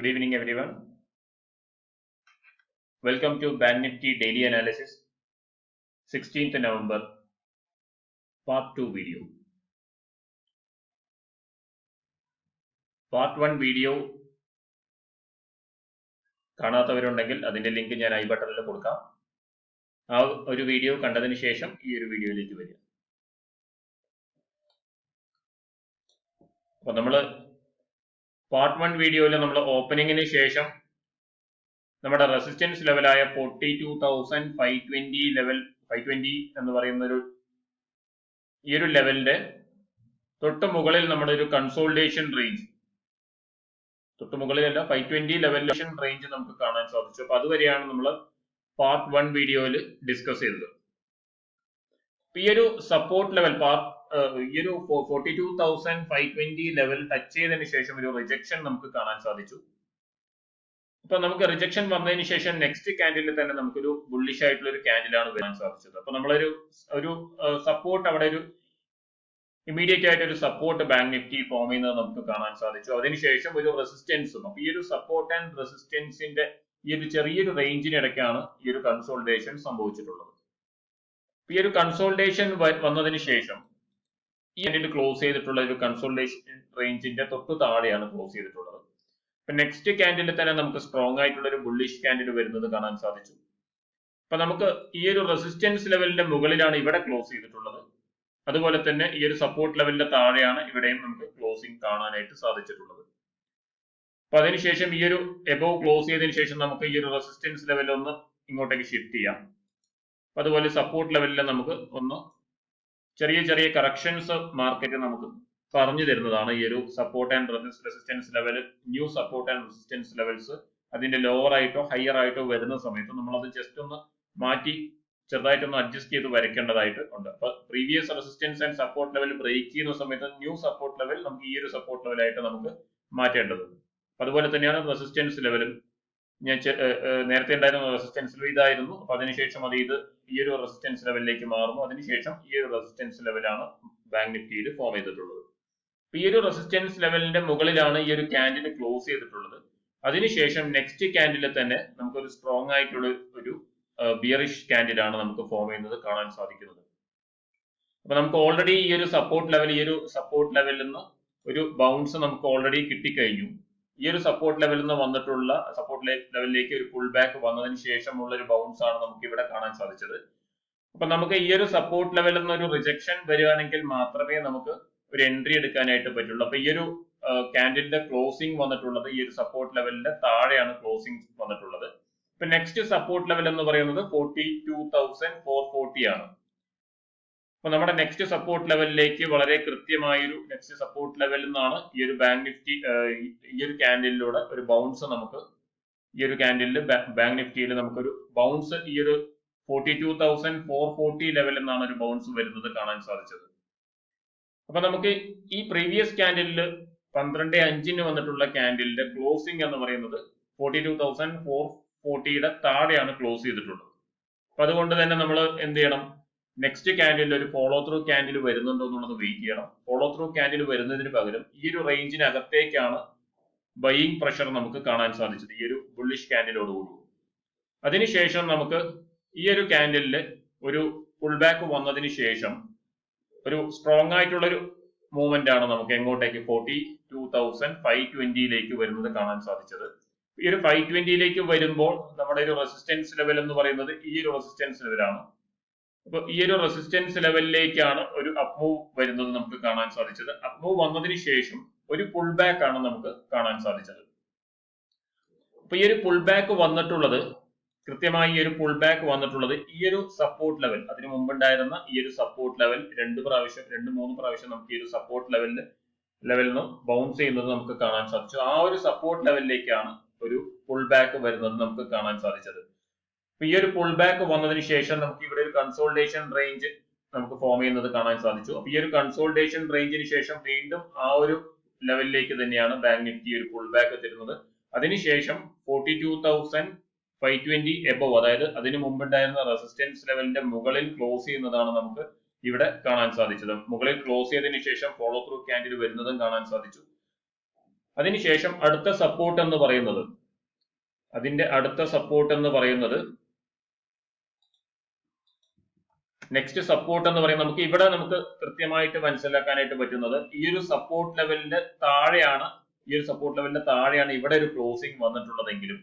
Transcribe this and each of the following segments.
Good evening, everyone. Welcome to Bank Nifty Daily Analysis, 16th November, Part 2 video. Part 1 video കാണാത്തവരുണ്ടെങ്കിൽ അതിന്റെ link ഞാൻ I ബട്ടണിൽ കൊടുക്കാം ആ ഒരു വീഡിയോ കണ്ടതിന് ശേഷം ഈ ഒരു വീഡിയോയിലേക്ക് വരിക അപ്പൊ പാർട്ട് വൺ വീഡിയോയിൽ നമ്മൾ ഓപ്പണിങ്ങിന് ശേഷം നമ്മുടെ resistance ലെവലായ forty two thousand five twenty level five twenty എന്ന് പറയുന്ന ഒരു ഈ ഒരു ലെവലിന്റെ തൊട്ട് മുകളിൽ നമ്മുടെ ഒരു കൺസോൾട്ടേഷൻ റേഞ്ച് തൊട്ട് മുകളിലല്ല ഫൈവ് ട്വന്റി ലെവലിലേഷൻ റേഞ്ച് നമുക്ക് കാണാൻ സാധിച്ചു. അപ്പൊ അതുവരെയാണ് നമ്മൾ പാർട്ട് വൺ വീഡിയോയിൽ ഡിസ്കസ് ചെയ്തത്. ഈ ഒരു സപ്പോർട്ട് ലെവൽ പാർട്ട് ഈ ഒരു forty two thousand five twenty level touch ചെയ്തതിന് ശേഷം ഒരു റിജക്ഷൻ നമുക്ക് കാണാൻ സാധിച്ചു. അപ്പൊ നമുക്ക് റിജക്ഷൻ വന്നതിന് ശേഷം നെക്സ്റ്റ് ക്യാൻഡിൽ തന്നെ നമുക്കൊരു ബുള്ളിഷ് ആയിട്ടുള്ള ഒരു ക്യാൻഡിലാണ് വരാൻ സാധിച്ചത്. അപ്പൊ നമ്മളൊരു ഒരു സപ്പോർട്ട് അവിടെ ഒരു ഇമീഡിയറ്റ് ആയിട്ട് ഒരു സപ്പോർട്ട് ബാങ്ക് നിഫ്റ്റി ഫോം ചെയ്യുന്നത് നമുക്ക് കാണാൻ സാധിച്ചു. അതിനുശേഷം ഒരു റെസിസ്റ്റൻസും അപ്പൊ ഈ ഒരു സപ്പോർട്ട് ആൻഡ് റെസിസ്റ്റൻസിന്റെ ഈ ഒരു ചെറിയൊരു റേഞ്ചിനിടയ്ക്കാണ് ഈ ഒരു കൺസോൾട്ടേഷൻ സംഭവിച്ചിട്ടുള്ളത്. ഈ ഒരു കൺസോൾട്ടേഷൻ വന്നതിന് ശേഷം ഈ എൻഡിൽ ക്ലോസ് ചെയ്തിട്ടുള്ള ഒരു കൺസോൾട്ടേഷൻ റേഞ്ചിന്റെ തൊട്ട് താഴെയാണ് ക്ലോസ് ചെയ്തിട്ടുള്ളത്. ഇപ്പൊ നെക്സ്റ്റ് ക്യാൻഡിൽ തന്നെ നമുക്ക് സ്ട്രോങ് ആയിട്ടുള്ള ഒരു ബുള്ളിഷ് ക്യാൻഡിൽ വരുന്നത് കാണാൻ സാധിച്ചു. അപ്പൊ നമുക്ക് ഈ ഒരു റെസിസ്റ്റൻസ് ലെവലിന്റെ മുകളിലാണ് ഇവിടെ ക്ലോസ് ചെയ്തിട്ടുള്ളത്. അതുപോലെ തന്നെ ഈ ഒരു സപ്പോർട്ട് ലെവലിന്റെ താഴെയാണ് ഇവിടെയും നമുക്ക് ക്ലോസിംഗ് കാണാനായിട്ട് സാധിച്ചിട്ടുള്ളത്. അപ്പൊ അതിനുശേഷം ഈ ഒരു എബോവ് ക്ലോസ് ചെയ്തതിനു ശേഷം നമുക്ക് ഈ ഒരു റെസിസ്റ്റൻസ് ലെവൽ ഒന്ന് ഇങ്ങോട്ടേക്ക് ഷിഫ്റ്റ് ചെയ്യാം. അതുപോലെ സപ്പോർട്ട് ലെവലിൽ നമുക്ക് ഒന്ന് ചെറിയ ചെറിയ കറക്ഷൻസ് മാർക്കറ്റ് നമുക്ക് പറഞ്ഞു തരുന്നതാണ് ഈ ഒരു support and resistance level new support and resistance levels അതിന്റെ ലോവർ ആയിട്ടോ ഹയർ ആയിട്ടോ വരുന്ന സമയത്ത് നമ്മൾ അത് ജസ്റ്റ് ഒന്ന് മാറ്റി ചെറുതായിട്ടൊന്ന് അഡ്ജസ്റ്റ് ചെയ്ത് വരയ്ക്കേണ്ടതായിട്ട് ഉണ്ട്. അപ്പൊ previous resistance and support level break ചെയ്യുന്ന സമയത്ത് ന്യൂ സപ്പോർട്ട് ലെവൽ നമുക്ക് ഈ ഒരു സപ്പോർട്ട് ലെവലായിട്ട് നമുക്ക് മാറ്റേണ്ടതുണ്ട്. അതുപോലെ തന്നെയാണ് റെസിസ്റ്റൻസ് ലെവലും നേരത്തെ ഉണ്ടായിരുന്ന റെസിസ്റ്റൻസിൽ ലെവൽ ഇതായിരുന്നു. അപ്പൊ അതിനുശേഷം അത് ഇത് ഈ ഒരു റെസിസ്റ്റൻസ് ലെവലിലേക്ക് മാറുന്നു. അതിനുശേഷം ഈ ഒരു റെസിസ്റ്റൻസ് ലെവലാണ് ബാങ്ക് നിഫ്റ്റിയിൽ ഫോം ചെയ്തിട്ടുള്ളത്. ഈ ഒരു റെസിസ്റ്റൻസ് ലെവലിന്റെ മുകളിലാണ് ഈ ഒരു ക്യാൻഡിൽ ക്ലോസ് ചെയ്തിട്ടുള്ളത്. അതിനുശേഷം നെക്സ്റ്റ് ക്യാൻഡിൽ തന്നെ നമുക്കൊരു സ്ട്രോങ് ആയിട്ടുള്ള ഒരു ബിയറിഷ് ക്യാൻഡിലാണ് നമുക്ക് ഫോം ചെയ്യുന്നത് കാണാൻ സാധിക്കുന്നത്. അപ്പൊ നമുക്ക് ഓൾറെഡി ഈ ഒരു സപ്പോർട്ട് ലെവൽ ഈ ഒരു സപ്പോർട്ട് ലെവലിൽ നിന്ന് ഒരു ബൗൺസ് നമുക്ക് ഓൾറെഡി കിട്ടിക്കഴിഞ്ഞു. ഈ ഒരു സപ്പോർട്ട് ലെവലിൽ നിന്ന് വന്നിട്ടുള്ള സപ്പോർട്ട് ലെവലിലേക്ക് ഒരു പുൾ ബാക്ക് വന്നതിന് ശേഷമുള്ള ഒരു ബൗൺസ് ആണ് നമുക്ക് ഇവിടെ കാണാൻ സാധിച്ചത്. അപ്പൊ നമുക്ക് ഈ ഒരു സപ്പോർട്ട് ലെവലിൽ നിന്ന് ഒരു റിജക്ഷൻ വരികയാണെങ്കിൽ മാത്രമേ നമുക്ക് ഒരു എൻട്രി എടുക്കാനായിട്ട് പറ്റുള്ളൂ. അപ്പൊ ഈ ഒരു ക്യാൻഡിലിന്റെ ക്ലോസിംഗ് വന്നിട്ടുള്ളത് ഈ ഒരു സപ്പോർട്ട് ലെവലിന്റെ താഴെയാണ് ക്ലോസിംഗ് വന്നിട്ടുള്ളത്. ഇപ്പൊ നെക്സ്റ്റ് സപ്പോർട്ട് ലെവൽ എന്ന് പറയുന്നത് forty two thousand four forty ആണ്. അപ്പൊ നമ്മുടെ നെക്സ്റ്റ് സപ്പോർട്ട് ലെവലിലേക്ക് വളരെ കൃത്യമായൊരു നെക്സ്റ്റ് സപ്പോർട്ട് ലെവലിൽ നിന്നാണ് ഈ ഒരു ബാങ്ക് നിഫ്റ്റി ഈ ഒരു ക്യാൻഡിലൂടെ ഒരു ബൗൺസ് നമുക്ക് ഈ ഒരു ക്യാൻഡിലിൽ ബാങ്ക് നിഫ്റ്റിയിൽ നമുക്കൊരു ബൗൺസ് ഈ ഒരു forty two thousand four forty ലെവലിൽ നിന്നാണ് ഒരു ബൗൺസ് വരുന്നത് കാണാൻ സാധിച്ചത്. അപ്പൊ നമുക്ക് ഈ പ്രീവിയസ് ക്യാൻഡിലിൽ പന്ത്രണ്ട് അഞ്ചിന് വന്നിട്ടുള്ള ക്യാൻഡിലിന്റെ ക്ലോസിംഗ് എന്ന് പറയുന്നത് ഫോർട്ടി ടു തൗസൻഡ് ഫോർ ഫോർട്ടിയുടെ താഴെയാണ് ക്ലോസ് ചെയ്തിട്ടുള്ളത്. അപ്പൊ അതുകൊണ്ട് തന്നെ നമ്മൾ എന്ത് ചെയ്യണം? നെക്സ്റ്റ് ക്യാൻഡിൽ ഒരു ഫോളോ ത്രൂ ക്യാൻഡിൽ വരുന്നുണ്ടോ എന്നുള്ളത് വെയിറ്റ് ചെയ്യണം. ഫോളോ ത്രൂ ക്യാൻഡിൽ വരുന്നതിന് പകരം ഈ ഒരു റേഞ്ചിനകത്തേക്കാണ് ബൈയിങ് പ്രഷർ നമുക്ക് കാണാൻ സാധിച്ചത് ഈ ഒരു ബുള്ളിഷ് ക്യാൻഡിലോടുകൂടി അതിനുശേഷം നമുക്ക് ഈ ഒരു ക്യാൻഡിലിൽ ഒരു പുൾ ബാക്ക് വന്നതിന് ശേഷം ഒരു സ്ട്രോങ് ആയിട്ടുള്ള ഒരു മൂവ്മെന്റ് ആണ് നമുക്ക് എങ്ങോട്ടേക്ക് ഫോർട്ടി ടു തൗസൻഡ് ഫൈവ് ട്വന്റിയിലേക്ക് വരുന്നത് കാണാൻ സാധിച്ചത്. ഈ ഒരു ഫൈവ് ട്വന്റിയിലേക്ക് വരുമ്പോൾ നമ്മുടെ ഒരു റെസിസ്റ്റൻസ് ലെവൽ എന്ന് പറയുന്നത് ഈ ഒരു റെസിസ്റ്റൻസ് ലെവലാണ് അപ്പൊ ഈ ഒരു റെസിസ്റ്റൻസ് ലെവലിലേക്കാണ് ഒരു അപ്പ് മൂവ് വരുന്നത് നമുക്ക് കാണാൻ സാധിച്ചത്. അപ് മൂവ് വന്നതിന് ശേഷം ഒരു പുൾ ബാക്ക് ആണ് നമുക്ക് കാണാൻ സാധിച്ചത്. അപ്പൊ ഈ ഒരു പുൾ ബാക്ക് വന്നിട്ടുള്ളത് കൃത്യമായി ഈ ഒരു പുൾ ബാക്ക് വന്നിട്ടുള്ളത് ഈ ഒരു സപ്പോർട്ട് ലെവൽ അതിനു മുമ്പുണ്ടായിരുന്ന ഈ ഒരു സപ്പോർട്ട് ലെവൽ രണ്ട് പ്രാവശ്യം രണ്ട് മൂന്ന് പ്രാവശ്യം നമുക്ക് ഈ ഒരു സപ്പോർട്ട് ലെവലിൽ ലെവലിൽ നിന്ന് ബൗൺസ് ചെയ്യുന്നത് നമുക്ക് കാണാൻ സാധിച്ചു. ആ ഒരു സപ്പോർട്ട് ലെവലിലേക്കാണ് ഒരു പുൾ ബാക്ക് വരുന്നത് നമുക്ക് കാണാൻ സാധിച്ചത്. ഈ ഒരു പുൾ ബാക്ക് വന്നതിന് ശേഷം നമുക്ക് ഇവിടെ ഒരു കൺസോൾട്ടേഷൻ റേഞ്ച് നമുക്ക് ഫോം ചെയ്യുന്നത് കാണാൻ സാധിച്ചു. അപ്പൊ ഈ ഒരു കൺസോൾട്ടേഷൻ റേഞ്ചിന് ശേഷം വീണ്ടും ആ ഒരു ലെവലിലേക്ക് തന്നെയാണ് ബാങ്ക് നിഫ്റ്റി ഒരു പുൾ ബാക്ക് തരുന്നത് അതിനുശേഷം forty two thousand five twenty above അതായത് അതിന് മുമ്പുണ്ടായിരുന്ന റെസിസ്റ്റൻസ് ലെവലിന്റെ മുകളിൽ ക്ലോസ് ചെയ്യുന്നതാണ് നമുക്ക് ഇവിടെ കാണാൻ സാധിച്ചത്. മുകളിൽ ക്ലോസ് ചെയ്തതിനു ശേഷം ഫോളോ ത്രൂ ക്യാൻഡിൽ വരുന്നതും കാണാൻ സാധിച്ചു. അതിനുശേഷം അടുത്ത സപ്പോർട്ട് എന്ന് പറയുന്നത് അതിന്റെ അടുത്ത സപ്പോർട്ട് എന്ന് പറയുന്നത് നെക്സ്റ്റ് സപ്പോർട്ട് എന്ന് പറയുന്നത് നമുക്ക് ഇവിടെ നമുക്ക് കൃത്യമായിട്ട് മനസ്സിലാക്കാനായിട്ട് പറ്റുന്നത് ഈ ഒരു സപ്പോർട്ട് ലെവലിന്റെ താഴെയാണ് ഈ ഒരു സപ്പോർട്ട് ലെവലിന്റെ താഴെയാണ് ഇവിടെ ഒരു ക്ലോസിംഗ് വന്നിട്ടുള്ളതെങ്കിലും.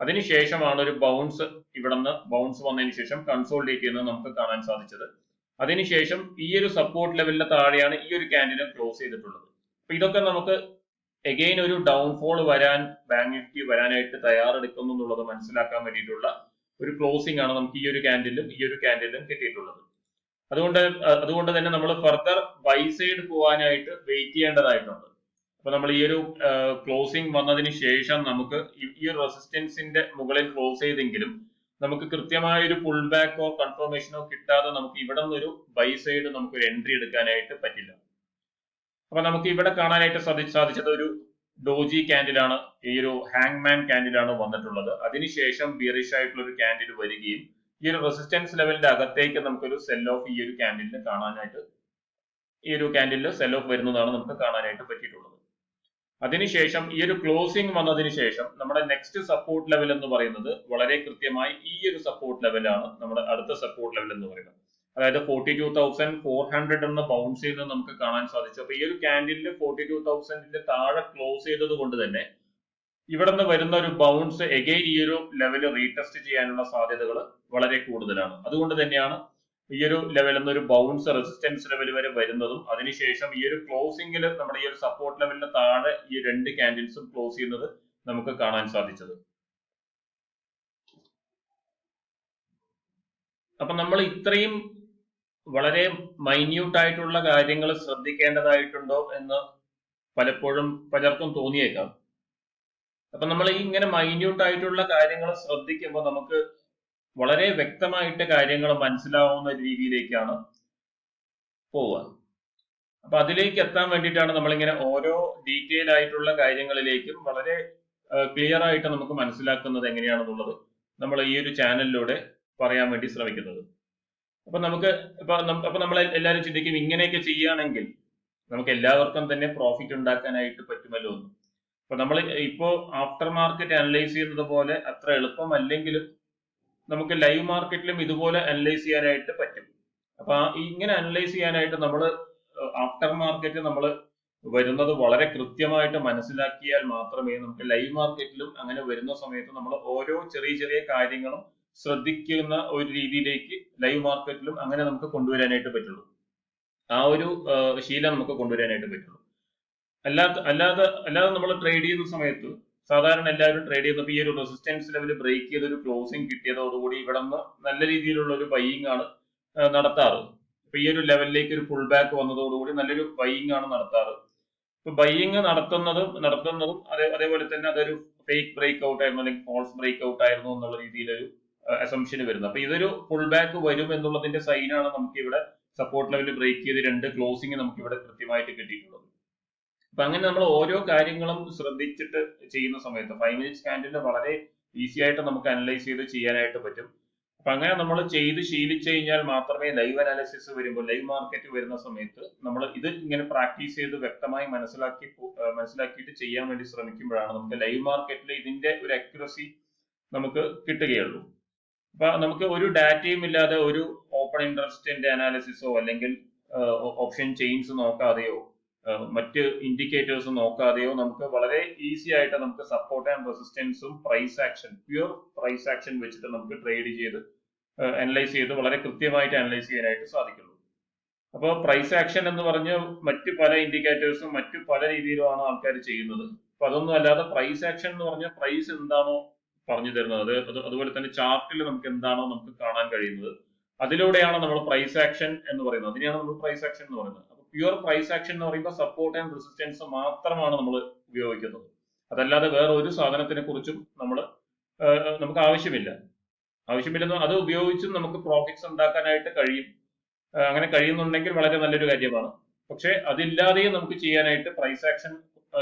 അതിനുശേഷമാണ് ഒരു ബൗൺസ് ഇവിടെ നിന്ന് ബൗൺസ് വന്നതിന് ശേഷം കൺസോൾഡേറ്റ് ചെയ്യുന്നത് നമുക്ക് കാണാൻ സാധിച്ചത്. അതിനുശേഷം ഈ ഒരു സപ്പോർട്ട് ലെവലിന്റെ താഴെയാണ് ഈ ഒരു ക്യാൻഡിനെ ക്ലോസ് ചെയ്തിട്ടുള്ളത്. അപ്പൊ ഇതൊക്കെ നമുക്ക് എഗെയിൻ ഒരു ഡൗൺഫോൾ വരാൻ ബാങ്ക് നിഫ്റ്റി വരാനായിട്ട് തയ്യാറെടുക്കുന്നു എന്നുള്ളത് മനസ്സിലാക്കാൻ വേണ്ടിയിട്ടുള്ള ഒരു ക്ലോസിംഗ് ആണ് നമുക്ക് ഈ ഒരു കാൻഡിലും ഈ ഒരു കാൻഡിലും കിട്ടിയിട്ടുള്ളത്. അതുകൊണ്ട് അതുകൊണ്ട് തന്നെ നമ്മൾ ഫർദർ ബൈ സൈഡ് പോകാനായിട്ട് വെയിറ്റ് ചെയ്യേണ്ടതായിട്ടുണ്ട്. അപ്പൊ നമ്മൾ ഈ ഒരു ക്ലോസിംഗ് വന്നതിന് ശേഷം നമുക്ക് ഈ- ഒരു റെസിസ്റ്റൻസിന്റെ മുകളിൽ ക്ലോസ് ചെയ്തെങ്കിലും നമുക്ക് കൃത്യമായ ഒരു പുൾ ബാക്കോ കൺഫർമേഷനോ കിട്ടാതെ നമുക്ക് ഇവിടെ നിന്നൊരു ബൈ സൈഡ് നമുക്ക് ഒരു എൻട്രി എടുക്കാനായിട്ട് പറ്റില്ല. അപ്പൊ നമുക്ക് ഇവിടെ കാണാനായിട്ട് സാധി സാധിച്ചത് ഒരു ഡോജി ക്യാൻഡിലാണ് ഈ ഒരു ഹാങ്മാൻ ക്യാൻഡിലാണ് വന്നിട്ടുള്ളത്. അതിനുശേഷം ബിയറിഷ് ആയിട്ടുള്ള ഒരു ക്യാൻഡിൽ വരികയും ഈ ഒരു റെസിസ്റ്റൻസ് ലെവലിന്റെ അകത്തേക്ക് നമുക്കൊരു സെൽ ഓഫ് ഈ ഒരു ക്യാൻഡിലിന് കാണാനായിട്ട് ഈ ഒരു ക്യാൻഡിലിൽ സെൽ ഓഫ് വരുന്നതാണ് നമുക്ക് കാണാനായിട്ട് പറ്റിയിട്ടുള്ളത്. അതിനുശേഷം ഈ ഒരു ക്ലോസിംഗ് വന്നതിന് ശേഷം നമ്മുടെ നെക്സ്റ്റ് സപ്പോർട്ട് ലെവൽ എന്ന് പറയുന്നത് വളരെ കൃത്യമായി ഈ ഒരു സപ്പോർട്ട് ലെവലാണ് നമ്മുടെ അടുത്ത സപ്പോർട്ട് ലെവൽ എന്ന് പറയുന്നത്. അതായത് forty two thousand four hundred എന്ന് ബൗൺസ് ചെയ്ത് നമുക്ക് കാണാൻ സാധിച്ചു. അപ്പൊ ഈ ഒരു ക്യാൻഡിലിൽ ഫോർട്ടി ടു തൗസൻഡിന്റെ താഴെ ക്ലോസ് ചെയ്തത് കൊണ്ട് തന്നെ ഇവിടെ നിന്ന് വരുന്ന ഒരു ബൗൺസ് എഗെയിൻ ഈ ഒരു ലെവൽ റീടെസ്റ്റ് ചെയ്യാനുള്ള സാധ്യതകൾ വളരെ കൂടുതലാണ്. അതുകൊണ്ട് തന്നെയാണ് ഈ ഒരു ലെവലിൽ നിന്ന് ഒരു ബൗൺസ് റെസിസ്റ്റൻസ് ലെവൽ വരെ വരുന്നതും അതിനുശേഷം ഈ ഒരു ക്ലോസിംഗിൽ നമ്മുടെ ഈ ഒരു സപ്പോർട്ട് ലെവലിന് താഴെ ഈ രണ്ട് കാൻഡിൽസും ക്ലോസ് ചെയ്യുന്നത് നമുക്ക് കാണാൻ സാധിച്ചത്. അപ്പൊ നമ്മൾ ഇത്രയും വളരെ മൈന്യൂട്ട് ആയിട്ടുള്ള കാര്യങ്ങൾ ശ്രദ്ധിക്കേണ്ടതായിട്ടുണ്ടോ എന്ന് പലപ്പോഴും പലർക്കും തോന്നിയേക്കാം. അപ്പൊ നമ്മൾ ഇങ്ങനെ മൈന്യൂട്ട് ആയിട്ടുള്ള കാര്യങ്ങൾ ശ്രദ്ധിക്കുമ്പോൾ നമുക്ക് വളരെ വ്യക്തമായിട്ട് കാര്യങ്ങൾ മനസ്സിലാവുന്ന രീതിയിലേക്കാണ് പോവുക. അപ്പൊ അതിലേക്ക് എത്താൻ വേണ്ടിയിട്ടാണ് നമ്മളിങ്ങനെ ഓരോ ഡീറ്റെയിൽ ആയിട്ടുള്ള കാര്യങ്ങളിലേക്കും വളരെ ക്ലിയർ ആയിട്ട് നമുക്ക് മനസ്സിലാക്കുന്നത് എങ്ങനെയാണെന്നുള്ളത് നമ്മൾ ഈ ഒരു ചാനലിലൂടെ പറയാൻ വേണ്ടി ശ്രമിക്കുന്നത്. അപ്പൊ നമുക്ക് അപ്പൊ നമ്മൾ എല്ലാവരും ചിന്തിക്കും ഇങ്ങനെയൊക്കെ ചെയ്യുകയാണെങ്കിൽ നമുക്ക് എല്ലാവർക്കും തന്നെ പ്രോഫിറ്റ് ഉണ്ടാക്കാനായിട്ട് പറ്റുമല്ലോ എന്ന്. അപ്പൊ നമ്മൾ ഇപ്പോ ആഫ്റ്റർ മാർക്കറ്റ് അനലൈസ് ചെയ്യുന്നത് പോലെ അത്ര എളുപ്പമല്ലെങ്കിലും നമുക്ക് ലൈവ് മാർക്കറ്റിലും ഇതുപോലെ അനലൈസ് ചെയ്യാനായിട്ട് പറ്റും. അപ്പൊ ഇങ്ങനെ അനലൈസ് ചെയ്യാനായിട്ട് നമ്മൾ ആഫ്റ്റർ മാർക്കറ്റ് നമ്മൾ വരുന്നത് വളരെ കൃത്യമായിട്ട് മനസ്സിലാക്കിയാൽ മാത്രമേ നമുക്ക് ലൈവ് മാർക്കറ്റിലും അങ്ങനെ വരുന്ന സമയത്ത് നമ്മൾ ഓരോ ചെറിയ ചെറിയ കാര്യങ്ങളും ശ്രദ്ധിക്കുന്ന ഒരു രീതിയിലേക്ക് ലൈവ് മാർക്കറ്റിലും അങ്ങനെ നമുക്ക് കൊണ്ടുവരാനായിട്ട് പറ്റുള്ളൂ. ആ ഒരു ശീലം നമുക്ക് കൊണ്ടുവരാനായിട്ട് പറ്റുള്ളൂ. അല്ലാത്ത അല്ലാതെ അല്ലാതെ നമ്മൾ ട്രേഡ് ചെയ്യുന്ന സമയത്ത് സാധാരണ എല്ലാവരും ട്രേഡ് ചെയ്യുന്നപ്പോൾ ഈ ഒരു റെസിസ്റ്റൻസ് ലെവൽ ബ്രേക്ക് ചെയ്ത ഒരു ക്ലോസിംഗ് കിട്ടിയതോടുകൂടി ഇവിടെ നിന്ന് നല്ല രീതിയിലുള്ള ഒരു ബൈയിങ് ആണ് നടത്താറ്. ഇപ്പൊ ഈ ഒരു ലെവലിലേക്ക് ഒരു ഫുൾ ബാക്ക് വന്നതോടുകൂടി നല്ലൊരു ബൈയിങ് ആണ് നടത്താറ്. ഇപ്പൊ ബൈയിങ് നടത്തുന്നതും നടത്തുന്നതും അതേ അതേപോലെ തന്നെ അതൊരു ഫേക്ക് ബ്രേക്ക് ഔട്ട് ആയിരുന്നു അല്ലെങ്കിൽ ഫോൾസ് ബ്രേക്ക് ഔട്ട് ആയിരുന്നു എന്നുള്ള രീതിയിലൊരു അസംഷന് വരുന്നത്. അപ്പൊ ഇതൊരു ഫുൾ ബാക്ക് വരും എന്നുള്ളതിന്റെ സൈൻ ആണ് നമുക്ക് ഇവിടെ സപ്പോർട്ട് ലെവൽ ബ്രേക്ക് ചെയ്ത് രണ്ട് ക്ലോസിംഗ് നമുക്ക് ഇവിടെ കൃത്യമായിട്ട് കിട്ടിയിട്ടുള്ളത്. അപ്പൊ അങ്ങനെ നമ്മൾ ഓരോ കാര്യങ്ങളും ശ്രദ്ധിച്ചിട്ട് ചെയ്യുന്ന സമയത്ത് ഫൈവ് മിനിറ്റ്സ് ക്യാൻഡിൽ വളരെ ഈസി ആയിട്ട് നമുക്ക് അനലൈസ് ചെയ്ത് ചെയ്യാനായിട്ട് പറ്റും. അപ്പൊ അങ്ങനെ നമ്മൾ ചെയ്ത് ശീലിച്ചു കഴിഞ്ഞാൽ മാത്രമേ ലൈവ് അനാലിസിസ് വരുമ്പോൾ ലൈവ് മാർക്കറ്റ് വരുന്ന സമയത്ത് നമ്മൾ ഇത് ഇങ്ങനെ പ്രാക്ടീസ് ചെയ്ത് വ്യക്തമായി മനസ്സിലാക്കി മനസ്സിലാക്കിയിട്ട് ചെയ്യാൻ വേണ്ടി ശ്രമിക്കുമ്പോഴാണ് നമുക്ക് ലൈവ് മാർക്കറ്റിൽ ഇതിന്റെ ഒരു അക്യുറസി നമുക്ക് കിട്ടുകയുള്ളൂ. അപ്പൊ നമുക്ക് ഒരു ഡാറ്റയും ഇല്ലാതെ ഒരു ഓപ്പൺ ഇൻട്രസ്റ്റിന്റെ അനാലിസിസോ അല്ലെങ്കിൽ ഓപ്ഷൻ ചെയിൻസ് നോക്കാതെയോ മറ്റ് ഇൻഡിക്കേറ്റേഴ്സ് നോക്കാതെയോ നമുക്ക് വളരെ ഈസി ആയിട്ട് നമുക്ക് സപ്പോർട്ട് ആൻഡ് റെസിസ്റ്റൻസും price action pure price action വെച്ചിട്ട് നമുക്ക് ട്രേഡ് ചെയ്ത് അനലൈസ് ചെയ്ത് വളരെ കൃത്യമായിട്ട് അനലൈസ് ചെയ്യാനായിട്ട് സാധിക്കുള്ളൂ. അപ്പോൾ പ്രൈസ് ആക്ഷൻ എന്ന് പറഞ്ഞ് മറ്റ് പല ഇൻഡിക്കേറ്റേഴ്സും മറ്റു പല രീതിയിലുമാണ് ആൾക്കാർ ചെയ്യുന്നത്. അപ്പൊ അതൊന്നും അല്ലാതെ പ്രൈസ് ആക്ഷൻ എന്ന് പറഞ്ഞാൽ പ്രൈസ് എന്താണോ പറഞ്ഞു തരുന്നത്. അത് അത് അതുപോലെ തന്നെ ചാർട്ടിൽ നമുക്ക് എന്താണോ നമുക്ക് കാണാൻ കഴിയുന്നത്. അതിലൂടെയാണ് നമ്മൾ പ്രൈസ് ആക്ഷൻ എന്ന് പറയുന്നത്. അതിനെയാണ് നമ്മൾ പ്രൈസ് ആക്ഷൻ എന്ന് പറയുന്നത്. അപ്പൊ പ്യുവർ പ്രൈസ് ആക്ഷൻ എന്ന് പറയുമ്പോൾ സപ്പോർട്ട് ആൻഡ് റെസിസ്റ്റൻസ് മാത്രമാണ് നമ്മൾ ഉപയോഗിക്കുന്നത്. അതല്ലാതെ വേറെ ഒരു സാധനത്തിനെ കുറിച്ചും നമ്മൾ നമുക്ക് ആവശ്യമില്ല. ആവശ്യമില്ലെന്ന് അത് ഉപയോഗിച്ചും നമുക്ക് പ്രോഫിറ്റ്സ് ഉണ്ടാക്കാനായിട്ട് കഴിയും. അങ്ങനെ കഴിയുന്നുണ്ടെങ്കിൽ വളരെ നല്ലൊരു കാര്യമാണ്. പക്ഷേ അതില്ലാതെയും നമുക്ക് ചെയ്യാനായിട്ട് പ്രൈസ് ആക്ഷൻ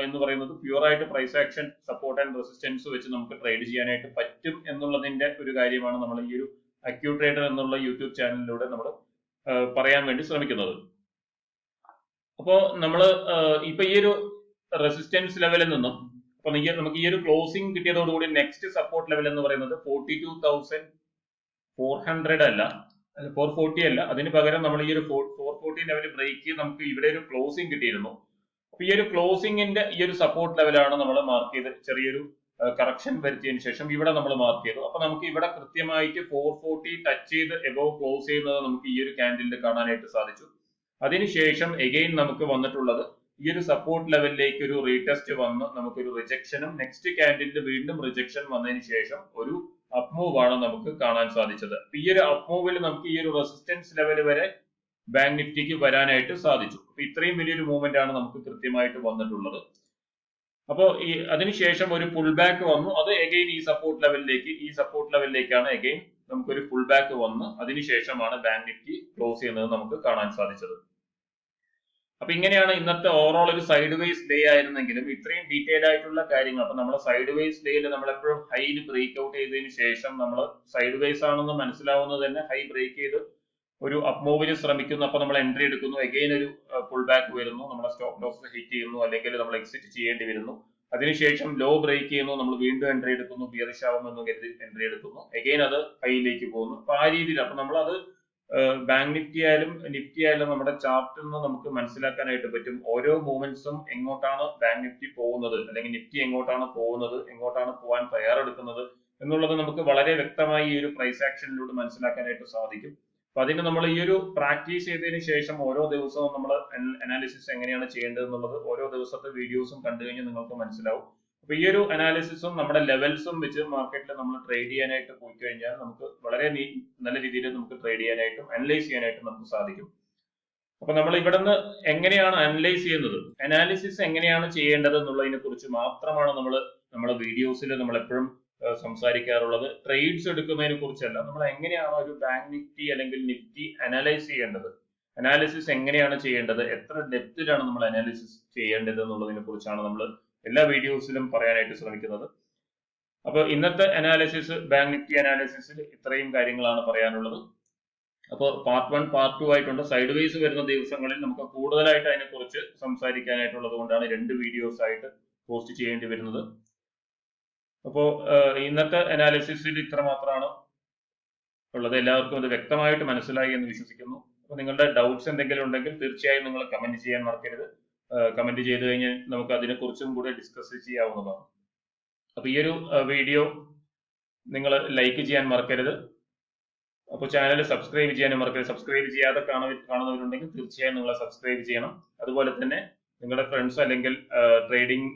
എന്ന് പറയുന്നത് പ്യുവർ ആയിട്ട് price action support and resistance വെച്ച് നമുക്ക് ട്രേഡ് ചെയ്യാനായിട്ട് പറ്റും എന്നുള്ളതിന്റെ ഒരു കാര്യമാണ് നമ്മൾ ഈ ഒരു അക്യൂ ട്രേഡർ എന്നുള്ള യൂട്യൂബ് ചാനലിലൂടെ നമ്മൾ പറയാൻ വേണ്ടി ശ്രമിക്കുന്നത്. അപ്പോൾ നമ്മൾ ഇപ്പൊ ഈ ഒരു റെസിസ്റ്റൻസ് ലെവലിൽ നിന്നും അപ്പൊ നമുക്ക് ഈ ഒരു ക്ലോസിംഗ് കിട്ടിയതോടുകൂടി നെക്സ്റ്റ് സപ്പോർട്ട് ലെവൽ എന്ന് പറയുന്നത് forty two thousand four hundred അല്ല ഫോർ ഫോർട്ടി അല്ല. അതിന് പകരം നമ്മൾ ഈ ഒരു ഫോർ ഫോർട്ടി ലെവൽ ബ്രേക്ക് നമുക്ക് ഇവിടെ ഒരു ക്ലോസിംഗ് കിട്ടിയിരുന്നു. ഈ ഒരു ക്ലോസിംഗിന്റെ ഈ ഒരു സപ്പോർട്ട് ലെവലാണ് നമ്മൾ മാർക്ക് ചെയ്ത് ചെറിയൊരു കറക്ഷൻ വരുത്തിയതിന് ശേഷം ഇവിടെ നമ്മൾ മാർക്ക് ചെയ്തു. അപ്പൊ നമുക്ക് ഇവിടെ കൃത്യമായിട്ട് ഫോർ ഫോർട്ടി ടച്ച് ചെയ്ത് എബോവ് ക്ലോസ് ചെയ്യുന്നത് നമുക്ക് ഈ ഒരു ക്യാൻഡിലിൽ കാണാനായിട്ട് സാധിച്ചു. അതിനുശേഷം എഗെയിൻ നമുക്ക് വന്നിട്ടുള്ളത് ഈ ഒരു സപ്പോർട്ട് ലെവലിലേക്ക് ഒരു റീടെസ്റ്റ് വന്ന് നമുക്കൊരു റിജക്ഷനും നെക്സ്റ്റ് ക്യാൻഡിലിൽ വീണ്ടും റിജക്ഷൻ വന്നതിന് ശേഷം ഒരു അപ്മൂവ് ആണ് നമുക്ക് കാണാൻ സാധിച്ചത്. ഈ ഒരു അപ്മൂവിൽ നമുക്ക് ഈ ഒരു റെസിസ്റ്റൻസ് ലെവൽ വരെ ബാങ്ക് നിഫ്റ്റിക്ക് വരാനായിട്ട് സാധിച്ചു. അപ്പൊ ഇത്രയും വലിയൊരു മൂവ്മെന്റ് ആണ് നമുക്ക് കൃത്യമായിട്ട് വന്നിട്ടുള്ളത്. അപ്പോൾ ഈ അതിനുശേഷം ഒരു പുൾ ബാക്ക് വന്നു. അത് എഗെയിൻ ഈ സപ്പോർട്ട് ലെവലിലേക്ക് ഈ സപ്പോർട്ട് ലെവലിലേക്കാണ് എഗെയിൻ നമുക്കൊരു പുൾ ബാക്ക് വന്ന് അതിനുശേഷമാണ് ബാങ്ക് നിഫ്റ്റി ക്ലോസ് ചെയ്യുന്നത് നമുക്ക് കാണാൻ സാധിച്ചത്. അപ്പൊ ഇങ്ങനെയാണ് ഇന്നത്തെ ഓവറോൾ ഒരു സൈഡ് വൈസ് ഡേ ആയിരുന്നെങ്കിലും ഇത്രയും ഡീറ്റെയിൽ ആയിട്ടുള്ള കാര്യങ്ങൾ അപ്പൊ നമ്മൾ സൈഡ് വൈസ് ഡേയിൽ നമ്മൾ എപ്പോഴും ഹൈയിൽ ബ്രേക്ക് ഔട്ട് ചെയ്തതിനു ശേഷം നമ്മൾ സൈഡ് വൈസ് ആണെന്ന് മനസ്സിലാവുന്നത് തന്നെ ഹൈ ബ്രേക്ക് ചെയ്ത് ഒരു അപ്പ് മൂവിന് ശ്രമിക്കുന്നു അപ്പൊ നമ്മൾ എൻട്രി എടുക്കുന്നു. എഗെയിൻ ഒരു പുൾ ബാക്ക് വരുന്നു. നമ്മുടെ സ്റ്റോപ്പ് ലോസ് ഹിറ്റ് ചെയ്യുന്നു അല്ലെങ്കിൽ നമ്മൾ എക്സിറ്റ് ചെയ്യേണ്ടി വരുന്നു. അതിനുശേഷം ലോ ബ്രേക്ക് ചെയ്യുന്നു നമ്മൾ വീണ്ടും എൻട്രി എടുക്കുന്നു ബിയറിഷ് ആവുമെന്ന് കരുതി എൻട്രി എടുക്കുന്നു. എഗെയിൻ അത് ഹൈയിലേക്ക് പോകുന്നു. അപ്പൊ ആ രീതിയിൽ അപ്പൊ നമ്മൾ അത് ബാങ്ക് നിഫ്റ്റി ആയാലും നിഫ്റ്റി ആയാലും നമ്മുടെ ചാർട്ടിൽ നിന്ന് നമുക്ക് മനസ്സിലാക്കാനായിട്ട് പറ്റും. ഓരോ മൂവ്മെന്റ്സും എങ്ങോട്ടാണ് ബാങ്ക് നിഫ്റ്റി പോകുന്നത് അല്ലെങ്കിൽ നിഫ്റ്റി എങ്ങോട്ടാണ് പോകുന്നത് എങ്ങോട്ടാണ് പോകാൻ തയ്യാറെടുക്കുന്നത് എന്നുള്ളത് നമുക്ക് വളരെ വ്യക്തമായി ഈ ഒരു പ്രൈസ് ആക്ഷനിലൂടെ മനസ്സിലാക്കാനായിട്ട് സാധിക്കും. അപ്പൊ അതിന് നമ്മൾ ഈ ഒരു പ്രാക്ടീസ് ചെയ്തതിന് ശേഷം ഓരോ ദിവസവും നമ്മൾ അനാലിസിസ് എങ്ങനെയാണ് ചെയ്യേണ്ടത് എന്നുള്ളത് ഓരോ ദിവസത്തെ വീഡിയോസും കണ്ടു കഴിഞ്ഞാൽ നിങ്ങൾക്ക് മനസ്സിലാവും. അപ്പൊ ഈ ഒരു അനാലിസിസും നമ്മുടെ ലെവൽസും വെച്ച് മാർക്കറ്റിൽ നമ്മൾ ട്രേഡ് ചെയ്യാനായിട്ട് പോയി കഴിഞ്ഞാൽ നമുക്ക് വളരെ നല്ല രീതിയിൽ നമുക്ക് ട്രേഡ് ചെയ്യാനായിട്ടും അനലൈസ് ചെയ്യാനായിട്ടും നമുക്ക് സാധിക്കും. അപ്പൊ നമ്മൾ ഇവിടുന്ന് എങ്ങനെയാണ് അനലൈസ് ചെയ്യുന്നത്? അനാലിസിസ് എങ്ങനെയാണ് ചെയ്യേണ്ടത് എന്നുള്ളതിനെ കുറിച്ച് മാത്രമാണ് നമ്മൾ നമ്മുടെ വീഡിയോസിൽ നമ്മൾ എപ്പോഴും സംസാരിക്കാറുള്ളത്. ട്രേഡ്സ് എടുക്കുന്നതിനെ കുറിച്ചല്ല. നമ്മൾ എങ്ങനെയാണ് ഒരു ബാങ്ക് നിഫ്റ്റി അല്ലെങ്കിൽ നിഫ്റ്റി അനലൈസ് ചെയ്യേണ്ടത്? അനാലിസിസ് എങ്ങനെയാണ് ചെയ്യേണ്ടത്? എത്ര ഡെപ്തിലാണ് നമ്മൾ അനാലിസിസ് ചെയ്യേണ്ടത് എന്നുള്ളതിനെ കുറിച്ചാണ് നമ്മൾ എല്ലാ വീഡിയോസിലും പറയാനായിട്ട് ശ്രമിക്കുന്നത്. അപ്പോൾ ഇന്നത്തെ അനാലിസിസ് ബാങ്ക് നിഫ്റ്റി അനാലിസിസിൽ ഇത്രയും കാര്യങ്ങളാണ് പറയാനുള്ളത്. അപ്പോൾ പാർട്ട് വൺ പാർട്ട് ടു ആയിട്ടുണ്ട്. സൈഡ് വൈസ് വരുന്ന ദിവസങ്ങളിൽ നമുക്ക് കൂടുതലായിട്ട് അതിനെക്കുറിച്ച് സംസാരിക്കാനായിട്ടുള്ളത് കൊണ്ടാണ് രണ്ട് വീഡിയോസ് ആയിട്ട് പോസ്റ്റ് ചെയ്യേണ്ടി വരുന്നത്. അപ്പോൾ ഇന്നത്തെ അനാലിസിസിൽ ഇത്ര മാത്രമാണ് ഉള്ളത്. എല്ലാവർക്കും അത് വ്യക്തമായിട്ട് മനസ്സിലായി എന്ന് വിശ്വസിക്കുന്നു. അപ്പോൾ നിങ്ങളുടെ ഡൗട്ട്സ് എന്തെങ്കിലും ഉണ്ടെങ്കിൽ തീർച്ചയായും നിങ്ങൾ കമന്റ് ചെയ്യാൻ മറക്കരുത്. കമന്റ് ചെയ്ത് കഴിഞ്ഞാൽ നമുക്ക് അതിനെക്കുറിച്ചും കൂടെ ഡിസ്കസ് ചെയ്യാവുന്നതാണ്. അപ്പോൾ ഈ ഒരു വീഡിയോ നിങ്ങൾ ലൈക്ക് ചെയ്യാൻ മറക്കരുത്. അപ്പോൾ ചാനൽ സബ്സ്ക്രൈബ് ചെയ്യാനും മറക്കരുത്. സബ്സ്ക്രൈബ് ചെയ്യാതെ കാണുന്നവരുണ്ടെങ്കിൽ തീർച്ചയായും നിങ്ങൾ സബ്സ്ക്രൈബ് ചെയ്യണം. അതുപോലെ തന്നെ നിങ്ങളുടെ ഫ്രണ്ട്സ് അല്ലെങ്കിൽ ട്രേഡിംഗ്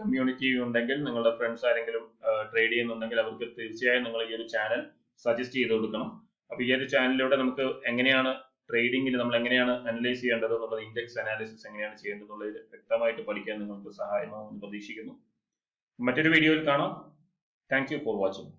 കമ്മ്യൂണിറ്റി ഉണ്ടെങ്കിൽ നിങ്ങളുടെ ഫ്രണ്ട്സ് ആരെങ്കിലും ട്രേഡ് ചെയ്യുന്നുണ്ടെങ്കിൽ അവർക്ക് തീർച്ചയായും നിങ്ങൾ ഈ ഒരു ചാനൽ സജസ്റ്റ് ചെയ്ത് കൊടുക്കണം. അപ്പോൾ ഈ ഒരു ചാനലിലൂടെ നമുക്ക് എങ്ങനെയാണ് ട്രേഡിംഗിൽ നമ്മൾ എങ്ങനെയാണ് അനലൈസ് ചെയ്യേണ്ടത് എന്നുള്ളത് ഇൻഡെക്സ് അനാലിസിസ് എങ്ങനെയാണ് ചെയ്യേണ്ടത് എന്നുള്ളത് വ്യക്തമായിട്ട് പഠിക്കാൻ നിങ്ങൾക്ക് സഹായമാകുമെന്ന് പ്രതീക്ഷിക്കുന്നു. മറ്റൊരു വീഡിയോയിൽ കാണാം. Thank you for watching